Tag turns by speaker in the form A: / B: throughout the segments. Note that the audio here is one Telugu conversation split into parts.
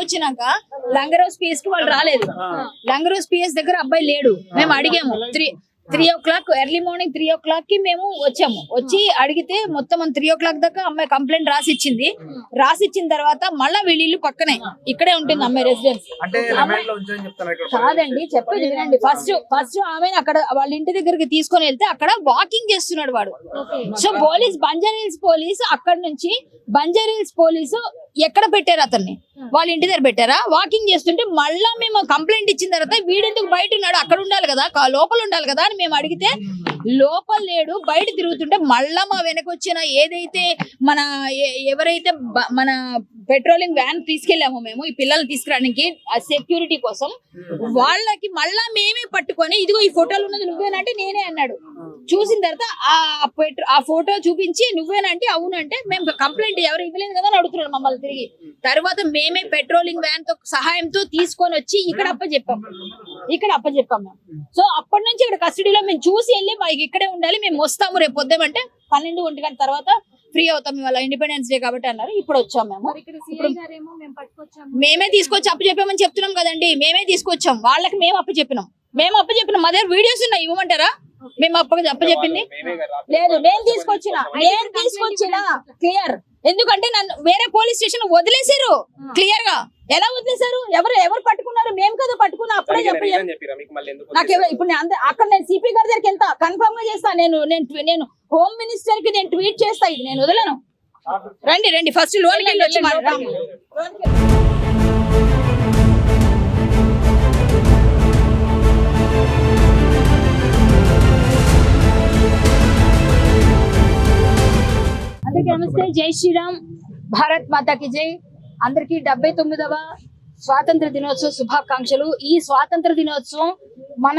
A: వచ్చినాక లంగరోజ్ పిఎస్కి వాళ్ళు రాలేదు. లంగరోజ్ పిఎస్ దగ్గర అబ్బాయి లేడు. మేము అడిగాము three three o'clock early morning three ఓ క్లాక్కి మేము వచ్చాము. వచ్చి అడిగితే మొత్తం త్రీ ఓ క్లాక్ దాకా అమ్మాయి కంప్లైంట్ రాసి ఇచ్చింది రాసి ఇచ్చిన తర్వాత మళ్ళా వీళ్ళ పక్కనే ఇక్కడే ఉంటుంది అమ్మాయి రెసిడెన్స్
B: అంటే రిమాండ్లో ఉంచని చెప్తున్నారు ఇక్కడ?
A: కాదండి చెప్పేది వినండి. ఫస్ట్ ఫస్ట్ ఆమె అక్కడ వాళ్ళ ఇంటి దగ్గరికి తీసుకొని వెళ్తే అక్కడ వాకింగ్ చేస్తున్నాడు వాడు. సో పోలీస్ బంజారీల్స్ పోలీస్ అక్కడ నుంచి బంజారీల్స్ పోలీసు ఎక్కడ పెట్టారు అతన్ని? వాళ్ళ ఇంటి దగ్గర పెట్టారా? వాకింగ్ చేస్తుంటే మళ్ళా మేము కంప్లైంట్ ఇచ్చిన తర్వాత వీడెందుకు బయట ఉన్నాడు? అక్కడ ఉండాలి కదా లోపల ఉండాలి కదా అని మేము అడిగితే లోపల లేడు బయట తిరుగుతుంటే మళ్ళా మా వెనక వచ్చిన ఏదైతే మన ఎవరైతే మన పెట్రోలింగ్ వ్యాన్ తీసుకెళ్ళామో మేము ఈ పిల్లల్ని తీసుకురావడానికి సెక్యూరిటీ కోసం వాళ్ళకి మళ్ళా మేమే పట్టుకొని ఇదిగో ఈ ఫోటోలు ఉన్నది నువ్వేనంటే నేనే అన్నాడు. చూసిన తర్వాత ఆ పెట్రో ఆ ఫోటో చూపించి నువ్వేనంటే అవునంటే మేము కంప్లైంట్ ఎవరు ఇవ్వలేదు కదా అని అడుగుతున్నాడు మమ్మల్ని. తిరిగి తర్వాత మేమే పెట్రోలింగ్ వ్యాన్తో సహాయంతో తీసుకొని వచ్చి ఇక్కడ అప్ప చెప్పాం. ఇక్కడ అప్ప చెప్పాం మేము. సో అప్పటి నుంచి ఇక్కడ కస్టడీలో మేము చూసి వెళ్ళి మాకు ఇక్కడే ఉండాలి మేము వస్తాము రేపు పొద్దుమంటే పన్నెండు ఒంటి గంట తర్వాత ఫ్రీ అవుతాం ఇవాళ ఇండిపెండెన్స్ డే కాబట్టి అన్నారు. ఇప్పుడు వచ్చాం మేము.
C: మేమే
A: తీసుకొచ్చి అప్పు చెప్పామని చెప్తున్నాం కదండి. మేమే తీసుకొచ్చాం. వాళ్ళకి మేము అప్పు చెప్పినాం. మేము అప్పు చెప్పినాం. మా దగ్గర వీడియోస్ ఉన్నాయి ఇవ్వమంటారా? మేము అప్ప అప్పు చెప్పింది? లేదు నేను తీసుకొచ్చిన. నేను తీసుకొచ్చిన క్లియర్. ఎందుకంటే నన్ను వేరే పోలీస్ స్టేషన్ వదిలేశారు. క్లియర్గా ఎలా వదిలేశారు? ఎవరు ఎవరు పట్టుకున్నారు? మేము కదా పట్టుకున్నా. అప్పుడే చెప్పి
B: చెప్పిరా మీకు మళ్ళీ ఎందుకు
A: నాకు ఎవరు- ఇప్పుడు అక్కడ నేను సిపి గారి దగ్గరికి వెళ్తా. కన్ఫర్మ్గా చేస్తా. నేను నేను నేను హోమ్ మినిస్టర్కి నేను ట్వీట్ చేస్తా. ఇది నేను వదలను. రండి రండి. ఫస్ట్ వెళ్ళి వచ్చి జై శ్రీరామ్. భారత్ మాతాకి జై. అందరికీ డెబ్బై తొమ్మిదవ స్వాతంత్ర దినోత్సవ శుభాకాంక్షలు. ఈ స్వాతంత్ర దినోత్సవం మన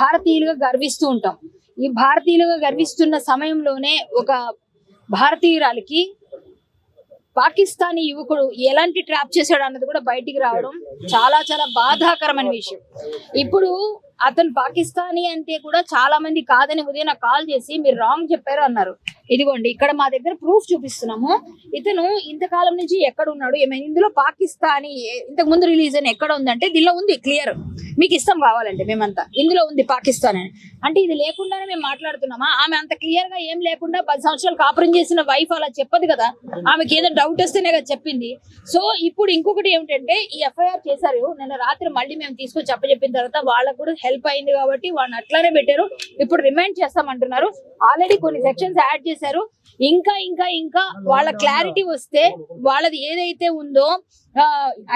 A: భారతీయులుగా గర్విస్తూ ఉంటాం. ఈ భారతీయులుగా గర్విస్తున్న సమయంలోనే ఒక భారతీయురాలికి పాకిస్తానీ యువకుడు ఎలాంటి ట్రాప్ చేశాడు అన్నది కూడా బయటికి రావడం చాలా చాలా బాధాకరమైన విషయం. ఇప్పుడు అతను పాకిస్తానీ అంటే కూడా చాలా మంది కాదని ఉదయం నాకు కాల్ చేసి మీరు రాంగ్ చెప్పారు అన్నారు. ఇదిగోండి ఇక్కడ మా దగ్గర ప్రూఫ్ చూపిస్తున్నాము. ఇతను ఇంతకాలం నుంచి ఎక్కడ ఉన్నాడు? ఏమైనా ఇందులో పాకిస్తానీ ఇంతకు ముందు రిలీజ్ అని ఎక్కడ ఉందంటే దీనిలో ఉంది క్లియర్ మీకు ఇష్టం కావాలంటే మేమంతా. ఇందులో ఉంది పాకిస్తాన్ అని. అంటే ఇది లేకుండానే మేము మాట్లాడుతున్నామా? ఆమె అంత క్లియర్గా ఏం లేకుండా పది సంవత్సరాలు కాపురం చేసిన వైఫ్ అలా చెప్పదు కదా? ఆమెకి ఏదో డౌట్ వస్తేనే కదా చెప్పింది. సో ఇప్పుడు ఇంకొకటి ఏమిటంటే ఈ ఎఫ్ఐఆర్ చేశారు. నిన్న రాత్రి మళ్ళీ మేము తీసుకొచ్చి చెప్పిన తర్వాత వాళ్ళకు కూడా హెల్ప్ హెల్ప్ అయింది కాబట్టి వాళ్ళని అట్లానే పెట్టారు. ఇప్పుడు రిమైండ్ చేస్తామంటున్నారు. ఆల్రెడీ కొన్ని సెక్షన్స్ యాడ్ చేశారు. ఇంకా ఇంకా ఇంకా వాళ్ళ క్లారిటీ వస్తే వాళ్ళది ఏదైతే ఉందో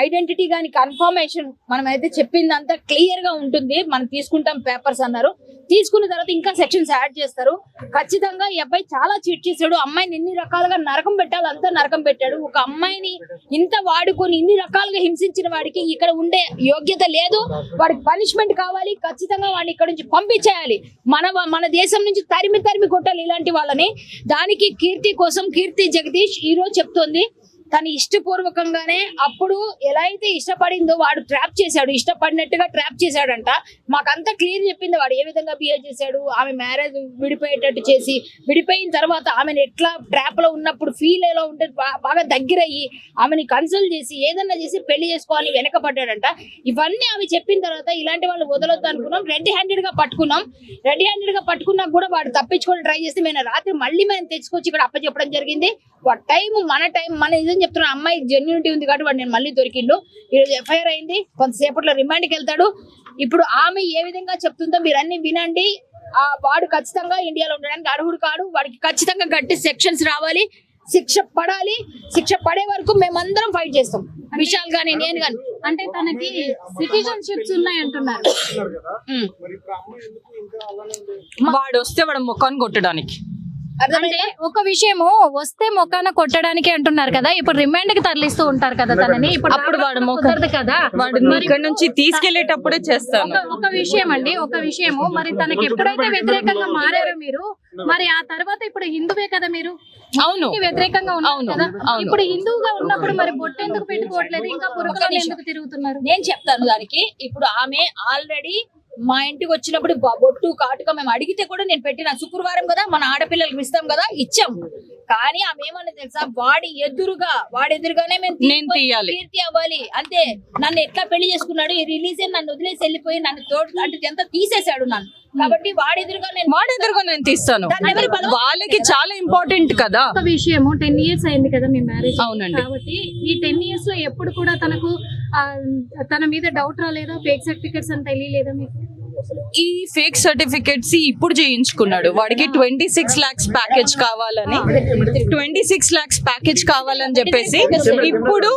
A: ఐడెంటిటీ కానీ కన్ఫర్మేషన్ మనం అయితే చెప్పిందంతా క్లియర్గా ఉంటుంది. మనం తీసుకుంటాం పేపర్స్ అన్నారు. తీసుకున్న తర్వాత ఇంకా సెక్షన్స్ యాడ్ చేస్తారు. ఖచ్చితంగా ఈ అబ్బాయి చాలా చీట్ చేశాడు. అమ్మాయిని ఎన్ని రకాలుగా నరకం పెట్టాలి అంతా నరకం పెట్టాడు. ఒక అమ్మాయిని ఇంత వాడుకొని ఇన్ని రకాలుగా హింసించిన వాడికి ఇక్కడ ఉండే యోగ్యత లేదు. వాడికి పనిష్మెంట్ కావాలి. ఖచ్చితంగా వాడిని ఇక్కడ నుంచి పంపించేయాలి. మన మన దేశం నుంచి తరిమి తరిమి కొట్టాలి ఇలాంటి వాళ్ళని. దానికి కీర్తి కోసం కీర్తి జగదీష్ ఈ రోజు చెప్తోంది. తను ఇష్టపూర్వకంగానే అప్పుడు ఎలా అయితే ఇష్టపడిందో వాడు ట్రాప్ చేశాడు ఇష్టపడినట్టుగా ట్రాప్ చేశాడంట. మాకంతా క్లియర్ చెప్పింది వాడు ఏ విధంగా బిహేవ్ చేశాడు ఆమె మ్యారేజ్ విడిపోయేటట్టు చేసి విడిపోయిన తర్వాత ఆమెను ఎట్లా ట్రాప్లో ఉన్నప్పుడు ఫీల్ ఎలా ఉంటే బాగా బాగా దగ్గరయ్యి ఆమెని కన్సల్ట్ చేసి ఏదన్నా చేసి పెళ్ళి చేసుకోవాలని వెనకబడ్డాడంట. ఇవన్నీ ఆమె చెప్పిన తర్వాత ఇలాంటి వాళ్ళు వదలొద్దు అనుకున్నాం. రెడ్ హ్యాండెడ్గా పట్టుకున్నాం. రెడ్ హ్యాండెడ్గా పట్టుకున్నా కూడా వాడు తప్పించుకొని ట్రై చేస్తే మేము రాత్రి మళ్ళీ మేము తెచ్చుకొచ్చి ఇక్కడ అప్పచెప్పడం జరిగింది. వాడు టైం మన టైం మన నిజం చెప్తున్నా అమ్మాయి జెన్యూనిటీ ఉంది కాబట్టి వాడు నేను మళ్ళీ దొరికిండు. ఈరోజు ఎఫ్ఐఆర్ అయింది కొంతసేపట్లో రిమాండ్కి వెళ్తాడు. ఇప్పుడు ఆమె ఏ విధంగా చెప్తుందో మీరు అన్ని వినండి. ఆ వాడు ఖచ్చితంగా ఇండియాలో ఉండడానికి అర్హుడు కాడు. వాడికి ఖచ్చితంగా గట్టి సెక్షన్స్ రావాలి. శిక్ష పడాలి. శిక్ష పడే వరకు మేమందరం ఫైట్ చేస్తాం. విశాల్ గాని నేను గాని.
C: అంటే తనకి సిటిజన్షిప్స్ ఉన్నాయి అంటున్నారు.
D: వాడు వస్తే వాడు ముఖాన్ని కొట్టడానికి?
C: అంటే ఒక విషయము వస్తే మొక్కాన కొట్టడానికి అంటున్నారు కదా ఇప్పుడు రిమాండ్కి తరలిస్తూ ఉంటారు కదా తనని ఇప్పుడు
D: అప్పుడు వాడు
C: కుదరదు కదా.
D: వాడు ఇక్కడ నుంచి తీసుకెళ్ళేటప్పుడే చేస్తాను.
C: ఒక విషయం అండి ఒక విషయము. మరి తనకి ఎప్పుడైతే వ్యతిరేకంగా మారారో మీరు మరి ఆ తర్వాత ఇప్పుడు హిందువే కదా మీరు?
D: అవును.
C: వ్యతిరేకంగా ఉన్నారు
D: అవును,
C: కదా. ఇప్పుడు హిందువుగా ఉన్నప్పుడు మరి బొట్టు ఎందుకు పెట్టుకోవట్లేదు? ఇంకా పురుగులు. ఎందుకు తిరుగుతున్నారు?
A: నేను చెప్తాను దానికి. ఇప్పుడు ఆమె ఆల్రెడీ మా ఇంటికి వచ్చినప్పుడు బొట్టు కాటుక మేము అడిగితే కూడా నేను పెట్టిన శుక్రవారం కదా మన ఆడపిల్లలకి ఇస్తాం కదా ఇచ్చాం. కానీ ఆమె ఏమన్నా తెలుసా? వాడి ఎదురుగా వాడి ఎదురుగానే మేము
D: తీయాలి.
A: కీర్తి అవ్వాలి అంతే నన్ను ఎట్లా పెళ్ళి చేసుకున్నాడు? ఈ రిలీజ్ నన్ను వదిలేసి వెళ్ళిపోయి నన్ను తోడు అంటే ఎంత తీసేశాడు నన్ను? కాబట్టి వాడి ఎదురుగా నేను
D: వాడు ఎదురుగా నేను తీస్తాను. వాళ్ళకి చాలా ఇంపార్టెంట్ కదా.
C: ఒక విషయము టెన్ ఇయర్స్ అయింది కదా మీ మ్యారేజ్
D: అవునండి.
C: కాబట్టి ఈ టెన్ ఇయర్స్లో ఎప్పుడు కూడా తనకు తన మీద డౌట్ రాలేదా? ఫేక్ సర్టిఫికెట్స్ అని తెలియలేదా మీకు?
D: ఈ ఫేక్ సర్టిఫికెట్స్ ఇప్పుడు చేయించుకున్నాడు. వాడికి ట్వంటీ సిక్స్ లాక్స్ ప్యాకేజ్ కావాలని. ట్వంటీ సిక్స్ లాక్స్ ప్యాకేజ్ కావాలని చెప్పేసి ఇప్పుడు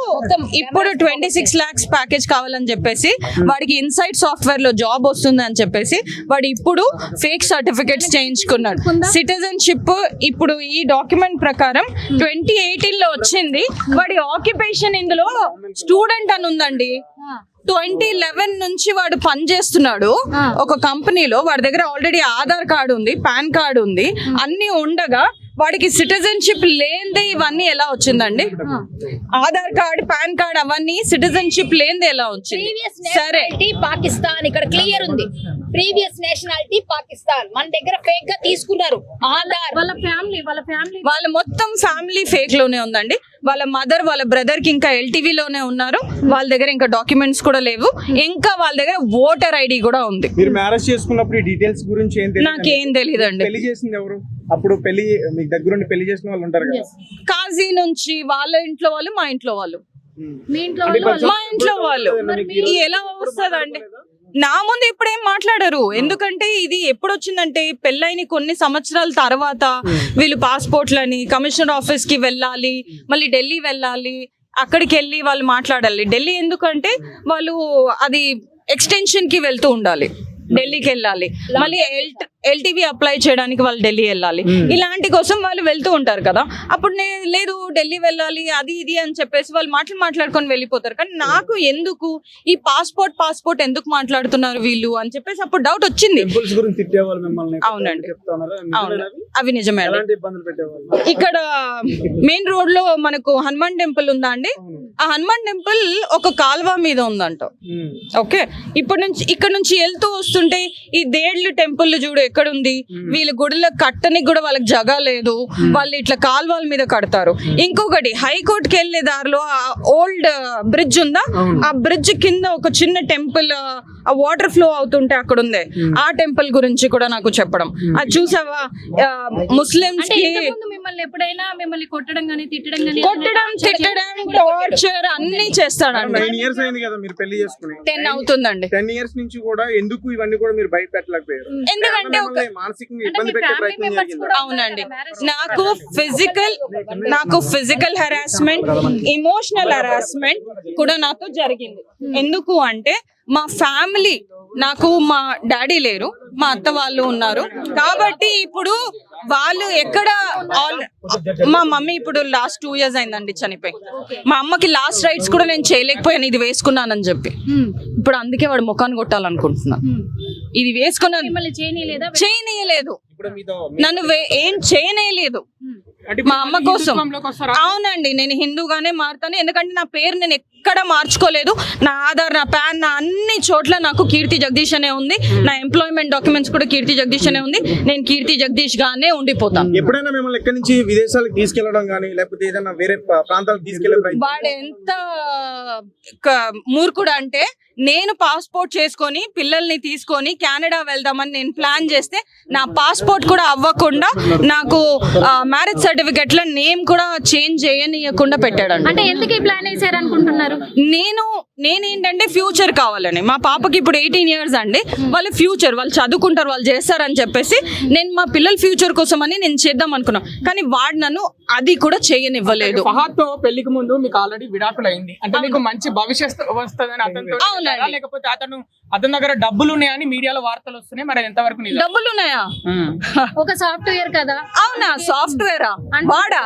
D: ఇప్పుడు ట్వంటీ సిక్స్ లాక్స్ ప్యాకేజ్ కావాలని చెప్పేసి వాడికి ఇన్సైడ్ సాఫ్ట్వేర్లో జాబ్ వస్తుంది అని చెప్పేసి వాడు ఇప్పుడు ఫేక్ సర్టిఫికెట్స్ చేయించుకున్నాడు. సిటిజన్షిప్ ఇప్పుడు ఈ డాక్యుమెంట్ ప్రకారం ట్వంటీ ఎయిటీన్లో వచ్చింది. వాడి ఆక్యుపేషన్ ఇందులో స్టూడెంట్ అని ఉందండి. ట్వంటీ లెవెన్ నుంచి వాడు పని చేస్తున్నాడు ఒక కంపెనీలో వాడి దగ్గర ఆల్రెడీ ఆధార్ కార్డు ఉంది పాన్ కార్డు ఉంది. అన్ని ఉండగా వాడికి సిటిజన్షిప్ లేనిదే ఇవన్నీ ఎలా వచ్చిందండి? ఆధార్ కార్డు పాన్ కార్డ్ అవన్నీ సిటిజన్షిప్ లేనిదే ఎలా వచ్చింది?
A: ప్రీవియస్
D: సరే.
A: నేషనాలిటీ పాకిస్తాన్. ఇక్కడ క్లియర్ ఉంది. Previous nationality Pakistan. మన దగ్గర ఫేక్గా తీసుకున్నారు. ఆధార్.
C: వాళ్ళ ఫ్యామిలీ వాళ్ళ ఫ్యామిలీ
D: వాళ్ళ మొత్తం ఫ్యామిలీ ఫేక్లోనే ఉందండి. వాళ్ళ మదర్ వాళ్ళ బ్రదర్కి ఇంకా ఎల్టీవీ లోనే ఉన్నారు. వాళ్ళ దగ్గర ఇంకా డాక్యుమెంట్స్ కూడా లేవు. ఇంకా వాళ్ళ దగ్గర ఓటర్ ఐడి కూడా ఉంది.
E: మీరు మ్యారేజ్ చేసుకున్నప్పుడు ఈ డీటెయిల్స్ గురించి ఏం తెలియదు
D: నాకేం తెలియదండి
E: పెళ్ళి చేసింది ఎవరు? అప్పుడు పెళ్ళి మీకు దగ్గరుండి పెళ్ళి చేసిన వాళ్ళు ఉంటారు కదా?
D: కాజీ నుంచి వాళ్ళ ఇంట్లో వాళ్ళు మా ఇంట్లో వాళ్ళు.
C: మీ ఇంట్లో వాళ్ళు
D: మా ఇంట్లో వాళ్ళు. ఈ ఎలా వస్తుందండి నా ముందు ఇప్పుడేం మాట్లాడరు. ఎందుకంటే ఇది ఎప్పుడు వచ్చిందంటే పెళ్ళైన కొన్ని సంవత్సరాల తర్వాత వీళ్ళు పాస్పోర్ట్లని కమిషనర్ ఆఫీస్కి వెళ్ళాలి మళ్ళీ ఢిల్లీ వెళ్ళాలి అక్కడికి వెళ్ళి వాళ్ళు మాట్లాడాలి. ఢిల్లీ ఎందుకంటే వాళ్ళు అది ఎక్స్టెన్షన్కి వెళ్తూ ఉండాలి. ఢిల్లీకి వెళ్ళాలి మళ్ళీ ఎల్టీవీ అప్లై చేయడానికి వాళ్ళు ఢిల్లీ వెళ్ళాలి. ఇలాంటి కోసం వాళ్ళు వెళ్తూ ఉంటారు కదా. అప్పుడు నేను లేదు ఢిల్లీ వెళ్ళాలి అది ఇది అని చెప్పేసి వాళ్ళు మాటలు మాట్లాడుకొని వెళ్ళిపోతారు. కానీ నాకు ఎందుకు ఈ పాస్పోర్ట్ పాస్పోర్ట్ ఎందుకు మాట్లాడుతున్నారు వీళ్ళు అని చెప్పేసి అప్పుడు డౌట్ వచ్చింది. అవునండి.
E: చెప్తా ఉన్నారా?
D: అవును.
E: నిజమేనా అవి?
D: నిజమే ఇక్కడ మెయిన్ రోడ్లో మనకు హనుమాన్ టెంపుల్ ఉందా అండి. ఆ హనుమాన్ టెంపుల్ ఒక కాల్వ మీద ఉందంట. ఓకే. ఇప్పటి నుంచి ఇక్కడ నుంచి వెళ్తూ వస్తుంటే ఈ దేడ్లు టెంపుల్ చూడు ఎక్కడ ఉంది వీళ్ళ గుడిలో కట్టనికి కూడా వాళ్ళకి జగ లేదు. వాళ్ళు ఇట్లా కాల్వల మీద కడతారు. ఇంకొకటి హైకోర్టుకి వెళ్ళే దారిలో ఆ ఓల్డ్ బ్రిడ్జ్ ఉందా? ఆ బ్రిడ్జ్ కింద ఒక చిన్న టెంపుల్ ఆ వాటర్ ఫ్లో అవుతుంటే అక్కడ ఉంది ఆ టెంపుల్ గురించి కూడా నాకు చెప్పడం. అది చూసావా? ముస్లిమ్స్
C: అంటే
D: కి
C: మిమ్మల్ని ఎప్పుడైనా మిమ్మల్ని కొట్టడం గానీ తిట్టడం గానీ
D: కొట్టడం తిట్టడం టార్చర్ అన్ని చేస్తాడండి
E: ఇయర్స్ అయింది కదా మీరు పెళ్ళి చేసుకుని.
D: టెన్ అవుతుందండి.
E: టెన్ ఇయర్స్ నుంచి కూడా ఎందుకు ఇవన్నీ కూడా మీరు బయట పెట్టలేకపోయారు
D: ఎందుకంటే ఒక
E: మానసికంగా ఇబ్బంది పెట్టే ప్రయత్నం
D: అవునండి. నాకు ఫిజికల్ నాకు ఫిజికల్ హెరాస్మెంట్ ఇమోషనల్ హెరాస్మెంట్ కూడా నాతో జరిగింది. ఎందుకు అంటే మా ఫ్యామిలీ నాకు మా డాడీ లేరు మా అత్త వాళ్ళు ఉన్నారు. కాబట్టి ఇప్పుడు వాళ్ళు ఎక్కడ ఆల్ మా మమ్మీ ఇప్పుడు లాస్ట్ టూ ఇయర్స్ అయిందండి చనిపోయి. మా అమ్మకి లాస్ట్ రైట్స్ కూడా నేను చేయలేకపోయాను ఇది వేసుకున్నానని చెప్పి. ఇప్పుడు అందుకే వాడు ముఖాన్ని కొట్టాలనుకుంటున్నాను ఇది వేసుకున్నాను.
C: చేయనీయలేదా?
D: చేయనీయలేదు.
B: ఇప్పుడు మీతో
D: నన్ను ఏం చేయనేయలేదు.
B: అంటే
D: మా అమ్మ కోసం. అవునండి నేను హిందూగానే మారుతాను. ఎందుకంటే నా పేరు నేను ఎక్కడ మార్చుకోలేదు. నా ఆధార్ నా పాన్ నా అన్ని చోట్ల నాకు కీర్తి జగదీష్ అనే ఉంది. నా ఎంప్లాయ్మెంట్ డాక్యుమెంట్స్ కూడా కీర్తి జగదీష్ అనే ఉంది. నేను కీర్తి జగదీష్ గానే ఉండిపోతాను
E: ఎప్పుడైనా మిమ్మల్ని ఎక్కడి నుంచి విదేశాలకు తీసుకెళ్ళడం కానీ లేకపోతే ఏదైనా వేరే ప్రా- ప్రాంతాలకు ప్రయత్నం
D: వాడు ఎంత మూర్ఖుడు అంటే నేను పాస్పోర్ట్ చేసుకొని పిల్లల్ని తీసుకొని కెనడా వెళ్దామని నేను ప్లాన్ చేస్తే నా పాస్పోర్ట్ కూడా అవ్వకుండా నాకు మ్యారేజ్ సర్టిఫికెట్లో నేమ్ కూడా చేంజ్ చేయనీయకుండా పెట్టాడండి
C: అంటే ఎందుకు ఈ ప్లాన్ వేసారు అనుకుంటున్నారు
D: నేను నేనేంటంటే ఫ్యూచర్ కావాలని. మా పాపకి ఇప్పుడు ఎయిటీన్ ఇయర్స్ అండి. వాళ్ళు ఫ్యూచర్ వాళ్ళు చదువుకుంటారు వాళ్ళు చేస్తారని చెప్పేసి నేను మా పిల్లల ఫ్యూచర్ కోసం అని నేను చేద్దాం అనుకున్నాను కానీ వాడు నన్ను అది కూడా చేయనివ్వలేదు.
F: తో పెళ్ళికి ముందు మీకు ఆల్రెడీ విడాకులు అయింది. అంటే మీకు మంచి భవిష్యత్తు వస్తుందని
D: అవునండి.
F: లేకపోతే అతను అతని దగ్గర డబ్బులు ఉన్నాయని మీడియాలో వార్తలు వస్తున్నాయి. మరి ఎంతవరకు నిజం?
D: డబ్బులు ఉన్నాయా
C: ఒక సాఫ్ట్వేర్ కదా.
D: అవునా? సాఫ్ట్వేరా? వాడా?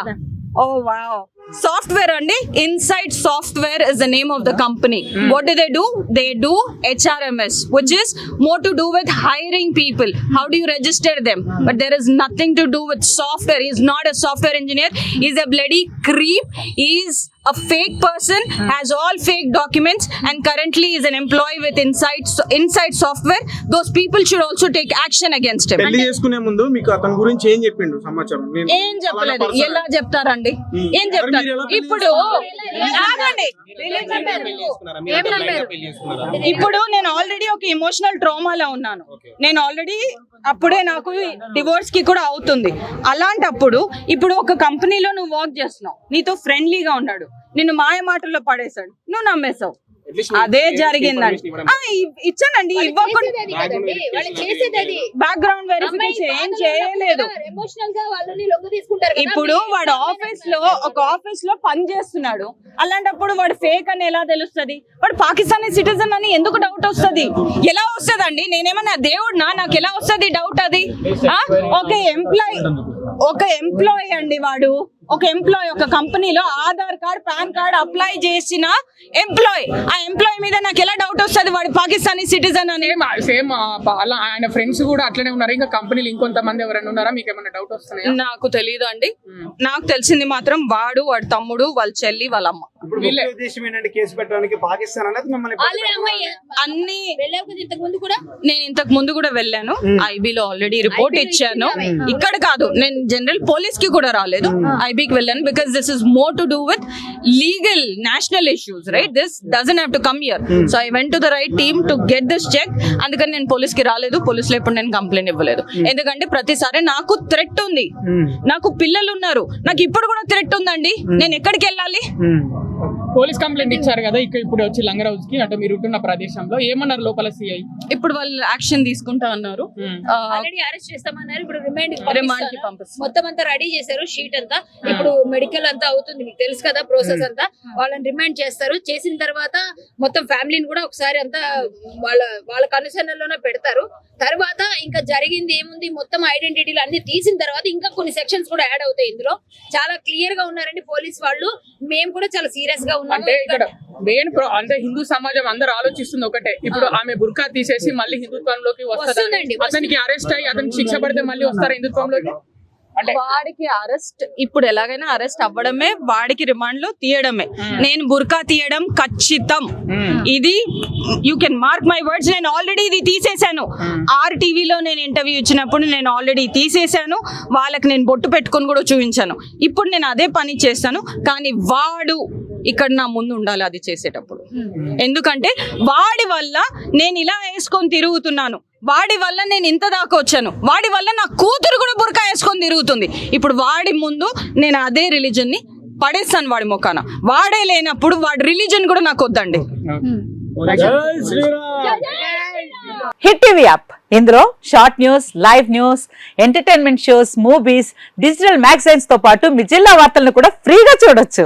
D: ఓ wow. Software only. Inside Software is the name of the company. What do they do? They do HRMS, which is more to do with hiring people. How do you register them? But there is nothing to do with software. He's not a software engineer. He's a bloody creep. He's a fake person has all fake documents and currently is an employee with inside inside software those people should also take action against him
E: పెళ్ళి చేసుకునే ముందు మీకు అతని గురించి ఏం చెప్పిండు సమాచారం
D: ఏం చెప్పలేదు ఎలా చెప్తారండి
E: Hmm.
D: ఏం చెప్తారు ఇప్పుడు ఇప్పుడు నేను ఆల్రెడీ ఒక ఎమోషనల్ ట్రామాలో ఉన్నాను. నేను ఆల్రెడీ అప్పుడే నాకు డివోర్స్కి కూడా అవుతుంది. అలాంటప్పుడు ఇప్పుడు ఒక కంపెనీలో నువ్వు వర్క్ చేస్తున్నావు. నీతో ఫ్రెండ్లీగా ఉన్నాడు. నిన్ను మాయ మాటల్లో పడేశాడు. నువ్వు నమ్మేశావు. అదే జరిగిందండి. ఇచ్చానండి ఇవ్వకుండా బ్యాక్గ్రౌండ్ వెరిఫికేషన్ ఏం చేయలేదు. ఇప్పుడు వాడు ఆఫీస్లో ఒక ఆఫీస్లో పని చేస్తున్నాడు. అలాంటప్పుడు వాడు ఫేక్ అని ఎలా తెలుస్తది? వాడు పాకిస్తానీ సిటిజన్ అని ఎందుకు డౌట్ వస్తది? ఎలా వస్తదండి? నేనేమన్నా దేవుడినా? నాకు ఎలా వస్తది డౌట్ అది? ఒక ఎంప్లాయ్ ఒక ఎంప్లాయీ అండి వాడు. ఒక ఎంప్లాయ్ ఒక కంపెనీలో Aadhaar card PAN card apply చేసిన ఎంప్లాయ్ ఆ ఎంప్లాయ్ మీద నాకు ఎలా డౌట్ వస్తది? వాడు పాకిస్తానీ సిటిజన్ అని
F: సేమ్ సేమ్ అలా ఆయన ఫ్రెండ్స్ కూడా అట్లనే ఉన్నారు. ఇంకా కంపెనీలు ఇంకొంతమంది ఎవరైనా ఉన్నారా? మీకు ఏమైనా డౌట్ వస్తున్నాయా?
D: నాకు తెలియదు అండి నాకు తెలిసింది మాత్రం వాడు వాడు తమ్ముడు వాళ్ళ చెల్లి వాళ్ళ అమ్మ.
E: ఇప్పుడు
F: వీళ్ళే.
E: ముఖ్య ఉద్దేశం ఏంటంటే కేసు పెట్టడానికి పాకిస్తాన్ అనేది మమ్మల్ని
A: ఆల్రెడీ అమ్మాయి
D: అన్ని
A: వెళ్ళావు కదా ఇంతకు ముందు కూడా?
D: నేను ఇంతకు ముందు కూడా వెళ్ళాను. ఐబీలో ఆల్రెడీ రిపోర్ట్ ఇచ్చాను? ఇక్కడ కాదు నేను జనరల్ పోలీస్కి కూడా రాలేదు. ఐబీకి వెళ్ళాను because this is more to do with legal national issues right this doesn't have to come here so I went to the right team to get this check అందుకని నేను పోలీస్కి రాలేదు. పోలీస్లో ఇప్పుడు నేను కంప్లైంట్ ఇవ్వలేదు. ఎందుకంటే ప్రతిసారి నాకు థ్రెట్ ఉంది. నాకు పిల్లలు ఉన్నారు. నాకు ఇప్పుడు కూడా థ్రెట్ ఉందండి. నేను ఎక్కడికి వెళ్ళాలి?
F: పోలీస్ కంప్లైంట్ ఇచ్చారు కదా ఇక్కడ ఇప్పుడు వచ్చి లంగర్ హౌస్కి అంటే మీరు ఉంటున్న ప్రదేశంలో ఏమన్నారు లోపల సిఐ
D: ఇప్పుడు వాళ్ళు యాక్షన్ తీసుకుంటా అన్నారు. ఆ,
A: ఆల్రెడీ అరెస్ట్ చేస్తామన్నారు ఇప్పుడు రిమైండ్
D: రిమాండ్కి పంపిస్తారు.
A: మొత్తం అంతా రెడీ చేశారు షీట్ అంతా. ఇప్పుడు మెడికల్ అంతా అవుతుంది మీకు తెలుసు కదా ప్రాసెస్ అంతా. వాళ్ళని రిమైండ్ చేస్తారు. చేసిన తర్వాత మొత్తం ఫ్యామిలీని కూడా ఒకసారి అంతా వాళ్ళ వాళ్ళ కనుసన్నలోనే పెడతారు. తర్వాత ఇంకా జరిగింది ఏముంది మొత్తం ఐడెంటిటీలు అన్ని తీసిన తర్వాత ఇంకా కొన్ని సెక్షన్స్ కూడా యాడ్ అవుతాయి ఇందులో. చాలా క్లియర్గా ఉన్నారండి పోలీస్ వాళ్ళు. మేము కూడా చాలా సీరియస్గా
F: అంటే ఇక్కడ మెయిన్ అంటే హిందూ సమాజం అందరూ ఆలోచిస్తుంది ఒకటే. ఇప్పుడు ఆమె బుర్కా తీసేసి మళ్ళీ హిందుత్వంలోకి వస్తుందా? అతనికి అరెస్ట్ అయ్యి అతనికి శిక్ష పడితే మళ్ళీ వస్తారా హిందుత్వంలోకి? అంటే
D: వాడికి అరెస్ట్ ఇప్పుడు ఎలాగైనా అరెస్ట్ అవ్వడమే వాడికి రిమాండ్లో తీయడమే నేను బుర్కా తీయడం ఖచ్చితం. ఇది you can mark my words నేను ఆల్రెడీ ఇది తీసేశాను. ఆర్ టీవీలో నేను ఇంటర్వ్యూ ఇచ్చినప్పుడు నేను ఆల్రెడీ తీసేశాను. వాళ్ళకి నేను బొట్టు పెట్టుకొని కూడా చూపించాను. ఇప్పుడు నేను అదే పని చేస్తాను. కానీ వాడు ఇక్కడ నా ముందు ఉండాలి అది చేసేటప్పుడు. ఎందుకంటే వాడి వల్ల నేను ఇలా వేసుకొని తిరుగుతున్నాను. వాడి వల్ల నేను ఇంత దాకా వచ్చాను. వాడి వల్ల నా కూతురు కూడా బురకా వేసుకొని తిరుగుతుంది. ఇప్పుడు వాడి ముందు నేను అదే రిలీజన్ని పడేస్తాను వాడి ముఖాన. వాడే లేనప్పుడు వాడి రిలీజన్ కూడా నాకు వద్దండి.
G: హిట్ టీవీ యాప్ ఇందులో short news live news entertainment shows movies digital మ్యాగజైన్స్తో పాటు మీ జిల్లా వార్తలను కూడా ఫ్రీగా చూడొచ్చు.